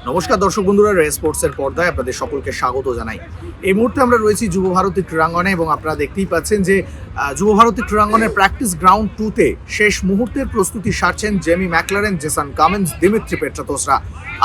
নমস্কার দর্শক বন্ধুরা রে স্পোর্টসের পর্দায় আপনাদের সকলকে স্বাগত জানাই। এই মুহূর্তে আমরা রয়েছি যুব ভারতী ক্রীড়াঙ্গনে এবং আপনারা দেখতেই পাচ্ছেন যে আহ, যুব ভারতী ক্রীড়াঙ্গনের প্র্যাকটিস গ্রাউন্ড টুতে শেষ মুহূর্তের প্রস্তুতি সারছেন Jamie Maclaren Jason Cummings Dimitri পেট্রাতোসরা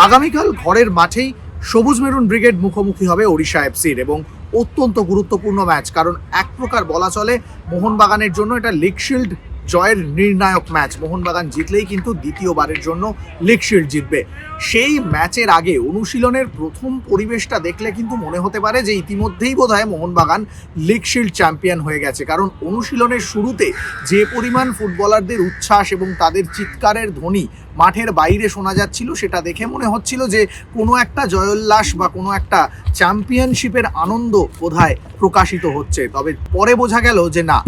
আগামীকাল ঘরের মাঠেই সবুজ মেরুন ব্রিগেড মুখোমুখি হবে ওড়িশা এফসির এবং অত্যন্ত গুরুত্বপূর্ণ ম্যাচ কারণ এক প্রকার বলা চলে মোহনবাগানের জন্য এটা লিগ শিল্ড জয়ের নির্ণায়ক ম্যাচ। মোহনবাগান জিতলেই কিন্তু দ্বিতীয়বারের জন্য লিগশিল্ড জিতবে। সেই ম্যাচের আগে অনুশীলনের প্রথম পরিবেশটা দেখলে কিন্তু মনে হতে পারে যে ইতিমধ্যেই বোধহয় মোহনবাগান লিগশিল্ড চ্যাম্পিয়ন হয়ে গেছে। কারণ অনুশীলনের শুরুতে যে পরিমাণ ফুটবলারদের উচ্ছ্বাস এবং তাদের চিৎকারের ধ্বনি মাঠের বাইরে শোনা যাচ্ছিল, সেটা দেখে মনে হচ্ছিল যে কোনো একটা জয়োল্লাস বা কোনো একটা চ্যাম্পিয়নশিপের আনন্দ বোধহয় প্রকাশিত হচ্ছে। তবে পরে বোঝা গেল যে না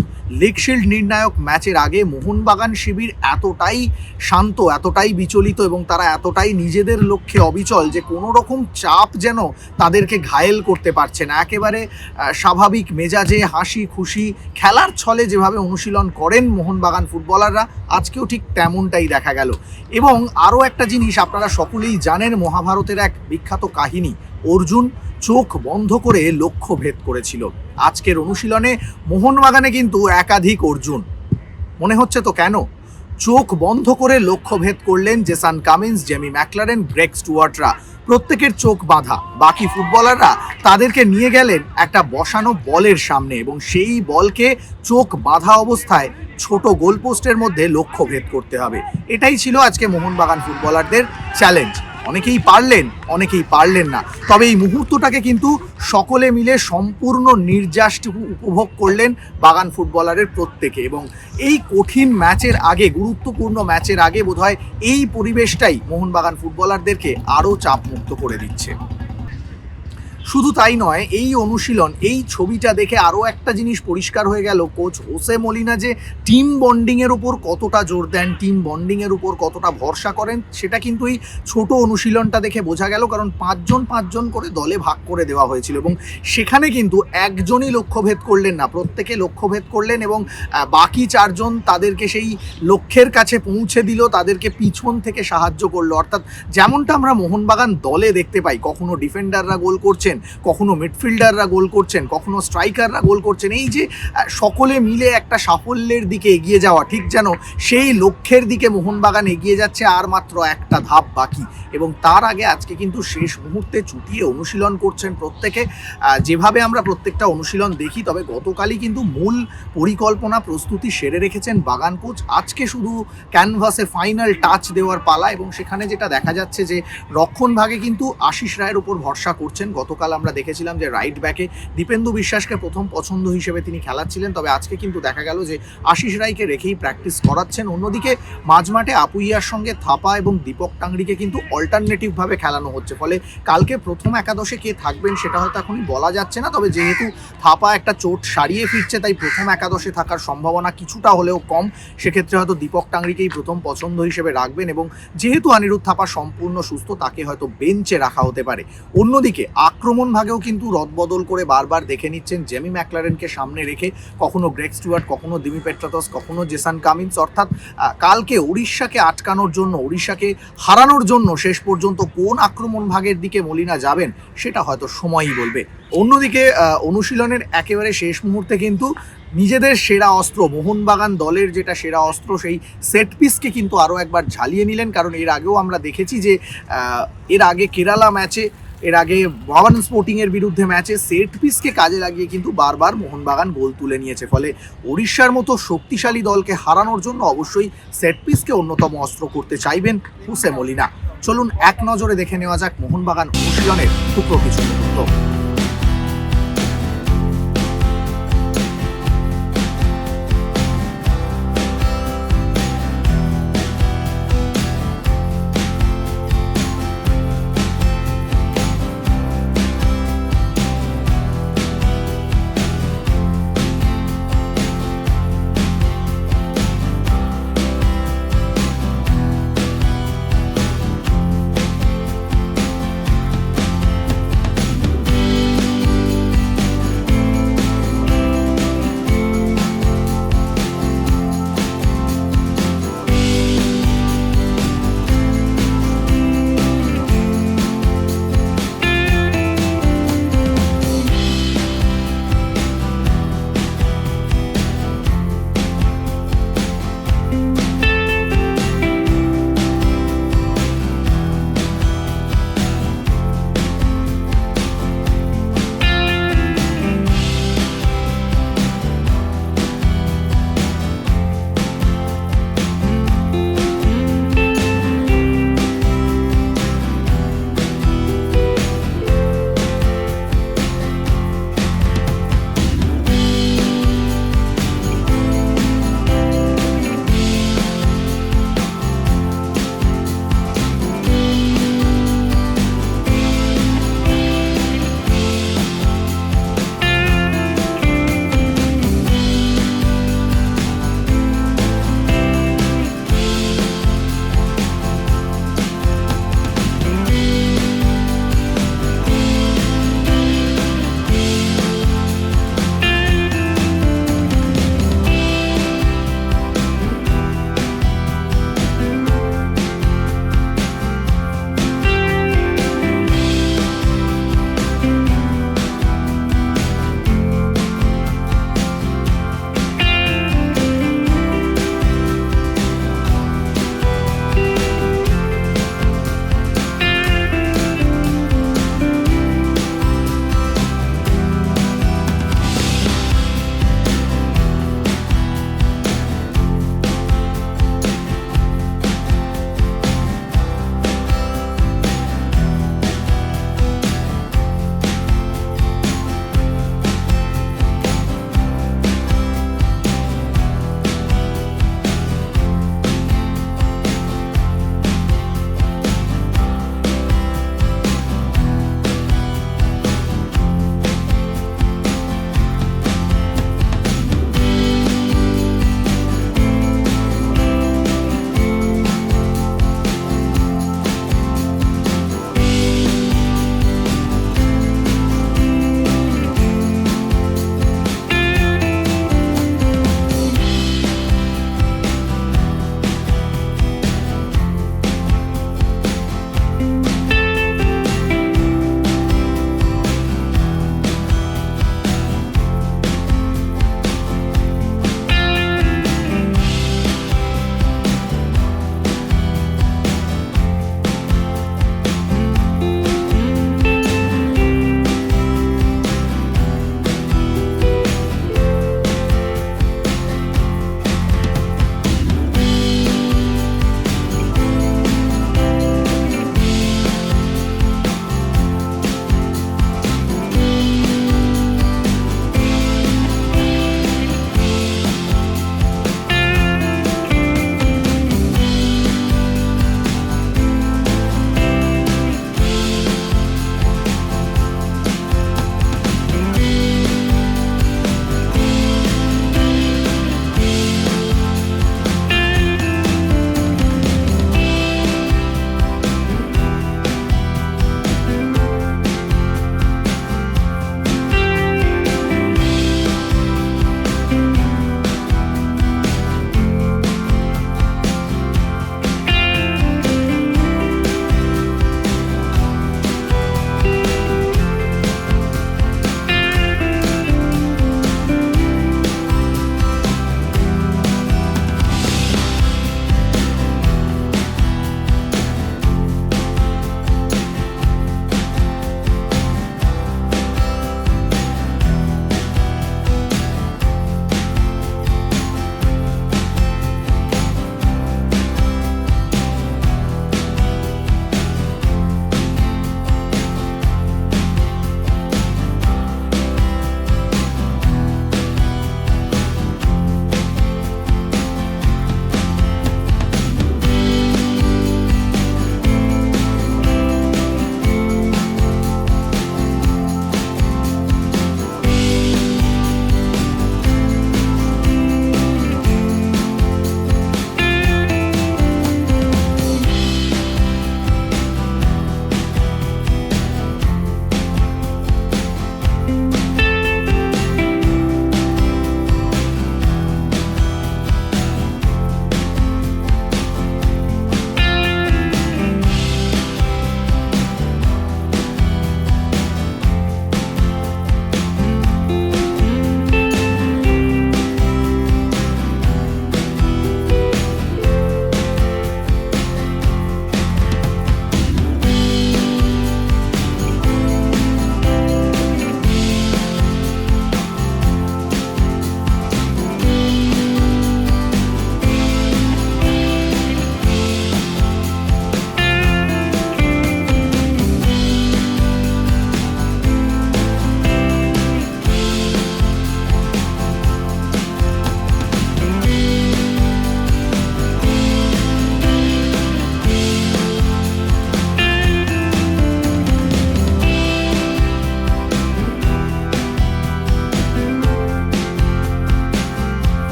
লিগ শিল্ড নির্ণায়ক ম্যাচের আগে মোহনবাগান শিবির এতটাই শান্ত, এতটাই বিচলিত এবং তারা এতটাই নিজেদের লক্ষ্যে অবিচল যে কোনো রকম চাপ যেন তাদেরকে ঘায়েল করতে পারছে না। একেবারে স্বাভাবিক মেজাজে হাসি খুশি খেলার ছলে যেভাবে অনুশীলন করেন মোহনবাগান ফুটবলাররা আজকেও ঠিক তেমনটাই দেখা গেল। এবং আরও একটা জিনিস আপনারা সকলেই জানেন, মহাভারতের এক বিখ্যাত কাহিনী। অর্জুন চোখ বন্ধ করে লক্ষ্য ভেদ করেছিল। আজকের অনুশীলনে মোহনবাগানে কিন্তু একাধিক অর্জুন। মনে হচ্ছে তো কেন? চোখ বন্ধ করে লক্ষ্য ভেদ করলেন Jason Cummins, Jamie McLaren Greg স্টুয়ার্টরা। প্রত্যেকের চোখ বাঁধা। বাকি ফুটবলাররা তাদেরকে নিয়ে গেলেন একটা বসানো বলের সামনে এবং সেই বলকে চোখ বাঁধা অবস্থায় ছোট গোলপোস্টের মধ্যে লক্ষ্য ভেদ করতে হবে। এটাই ছিল আজকে মোহনবাগান ফুটবলারদের চ্যালেঞ্জ অনেকেই পারলেন অনেকেই পারলেন না। তবে এই মুহূর্তটাকে কিন্তু সকলে মিলে সম্পূর্ণ নির্যাসটুকু উপভোগ করলেন বাগান ফুটবলারের প্রত্যেকে। এবং এই কঠিন ম্যাচের আগে, গুরুত্বপূর্ণ ম্যাচের আগে বোধহয় এই পরিবেশটাই মোহনবাগান ফুটবলারদেরকে আরও চাপমুক্ত করে দিচ্ছে। শুধু তাই নয়, এই অনুশীলন, এই ছবিটা দেখে আরও একটা জিনিস পরিষ্কার হয়ে গেল। কোচ হোসে মলিনা যে টিম বন্ডিংয়ের উপর কতটা জোর দেন টিম বন্ডিংয়ের উপর কতটা ভরসা করেন, সেটা কিন্তু এই ছোট অনুশীলনটা দেখে বোঝা গেল। কারণ পাঁচজন পাঁচজন করে দলে ভাগ করে দেওয়া হয়েছিল এবং সেখানে কিন্তু একজনই লক্ষ্যভেদ করলেন না, প্রত্যেকে লক্ষ্যভেদ করলেন এবং বাকি চারজন তাদেরকে সেই লক্ষ্যের কাছে পৌঁছে দিল, তাদেরকে পিছন থেকে সাহায্য করল। অর্থাৎ যেমনটা আমরা মোহনবাগান দলে দেখতে পাই, কখনো ডিফেন্ডাররা গোল করছেন কখনো মিডফিল্ডাররা গোল করছেন, কখনো স্ট্রাইকাররা গোল করছেন। এই যে সকলে মিলে একটা সাফল্যের দিকে এগিয়ে যাওয়া, ঠিক যেন সেই লক্ষ্যের দিকে মোহনবাগান এগিয়ে যাচ্ছে আর মাত্র একটা ধাপ বাকি। এবং তার আগে আজকে কিন্তু শেষ মুহূর্তে চুটিয়ে অনুশীলন করছেন প্রত্যেকে। যেভাবে আমরা প্রত্যেকটা অনুশীলন দেখি, তবে গতকালই কিন্তু মূল পরিকল্পনা প্রস্তুতি সেরে রেখেছেন বাগান কোচ। আজকে শুধু ক্যানভাসে ফাইনাল টাচ দেওয়ার পালা এবং সেখানে যেটা দেখা যাচ্ছে যে রক্ষণ ভাগে কিন্তু আশিস রায়ের উপর ভরসা করছেন গতকাল আমরা দেখেছিলাম যে রাইট ব্যাকে দীপেন্দু বিশ্বাসকে প্রথম পছন্দ হিসেবে তিনি খেলাচ্ছিলেন। তবে আজকে কিন্তু দেখা গেল যে আশিস রায়কে রেখেই প্র্যাকটিস করাচ্ছেন। অন্যদিকে মাঝমাঠে আপুইয়ার সঙ্গে থাপা এবং দীপক টাংরিকে কিন্তু অল্টারনেটিভভাবে খেলানো হচ্ছে। ফলে কালকে প্রথম একাদশে কে থাকবেন সেটা হয়তো এখনই বলা যাচ্ছে না। তবে যেহেতু থাপা একটা চোট সারিয়ে ফিরছে, তাই প্রথম একাদশে থাকার সম্ভাবনা কিছুটা হলেও কম। সেক্ষেত্রে হয়তো দীপক টাংরিকেই প্রথম পছন্দ হিসেবে রাখবেন এবং যেহেতু অনিরুদ্ধ থাপা সম্পূর্ণ সুস্থ, তাকে হয়তো বেঞ্চে রাখা হতে পারে। অন্যদিকে আক্রমণ ভাগেও কিন্তু রদবদল করে বারবার দেখে নিচ্ছেন জেমি ম্যাকলারেনকে সামনে রেখে কখনো গ্রেক স্টুয়ার্ট, কখনো দিমি পেট্রাতস, কখনো জেসান কামিন্স, অর্থাৎ কালকে উড়িষ্যাকে আটকানোর জন্য, উড়িষ্যাকে হারানোর জন্য শেষ পর্যন্ত কোন আক্রমণ ভাগের দিকে মলিনা যাবেন সেটা হয়তো সময়ই বলবে। অন্যদিকে অনুশীলনের একেবারে শেষ মুহূর্তে কিন্তু নিজেদের সেরা অস্ত্র, মোহনবাগান দলের যেটা সেরা অস্ত্র, সেই সেট পিসকে কিন্তু আরও একবার ঝালিয়ে নিলেন। কারণ এর আগেও আমরা দেখেছি যে এর আগে কেরালা ম্যাচে এর আগে ভবান স্পোর্টিংয়ের বিরুদ্ধে ম্যাচে সেট পিসকে কাজে লাগিয়ে কিন্তু বারবার মোহনবাগান গোল তুলে নিয়েছে। ফলে উড়িষ্যার মতো শক্তিশালী দলকে হারানোর জন্য অবশ্যই সেট পিসকে অন্যতম অস্ত্র করতে চাইবেন হুসে মলিনা চলুন এক নজরে দেখে নেওয়া যাক মোহনবাগান অনুশীলনের টুকরো কিছু। মুহূর্ত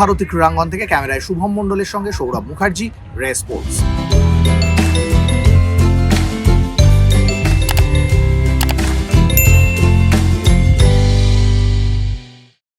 ভারতী ক্রীড়াঙ্গন থেকে ক্যামেরায় শুভম মন্ডলের সঙ্গে সৌরভ মুখার্জি রে স্পোর্টস।